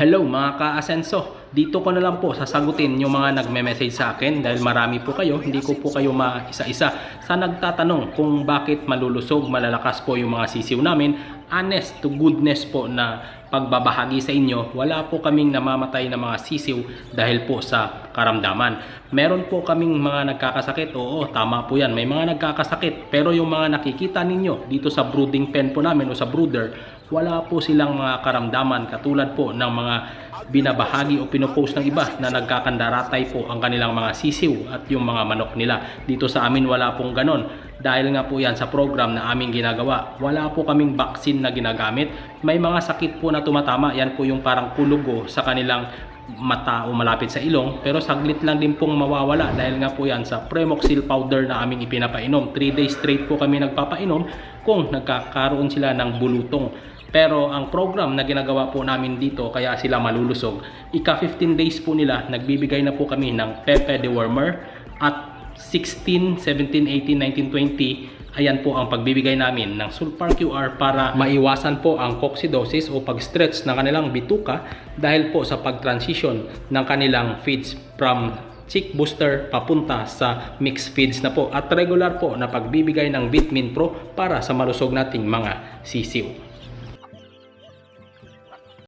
Hello mga ka-asenso, dito ko na lang po sasagutin yung mga nagme-message sa akin dahil marami po kayo, hindi ko po kayo maisa-isa sa nagtatanong kung bakit malulusog, malalakas po yung mga sisiw namin. Honest to goodness po na pagbabahagi sa inyo, wala po kaming namamatay na mga sisiw dahil po sa karamdaman. Meron po kaming mga nagkakasakit, oo tama po yan, may mga nagkakasakit pero yung mga nakikita ninyo dito sa brooding pen po namin o sa brooder, wala po silang mga karamdaman katulad po ng mga binabahagi o pinopost ng iba na nagkakandaratay po ang kanilang mga sisiw at yung mga manok nila. Dito sa amin wala pong ganon. Dahil nga po yan sa program na aming ginagawa. Wala po kaming vaccine na ginagamit. May mga sakit po na tumatama. Yan po yung parang kulugo sa kanilang mata o malapit sa ilong pero saglit lang din pong mawawala dahil nga po yan sa Premoxil powder na aming ipinapainom 3 days straight po kami nagpapainom kung nagkakaroon sila ng bulutong pero ang program na ginagawa po namin dito kaya sila malulusog ika 15 days po nila nagbibigay na po kami ng Pepe Dewormer at 16, 17, 18, 19, 20 ayan po ang pagbibigay namin ng Sulfar QR para maiwasan po ang coccidosis o pag-stretch ng kanilang bituka dahil po sa pag-transition ng kanilang feeds from chick booster papunta sa mixed feeds na po at regular po na pagbibigay ng Vitamin Pro para sa malusog nating mga sisiw.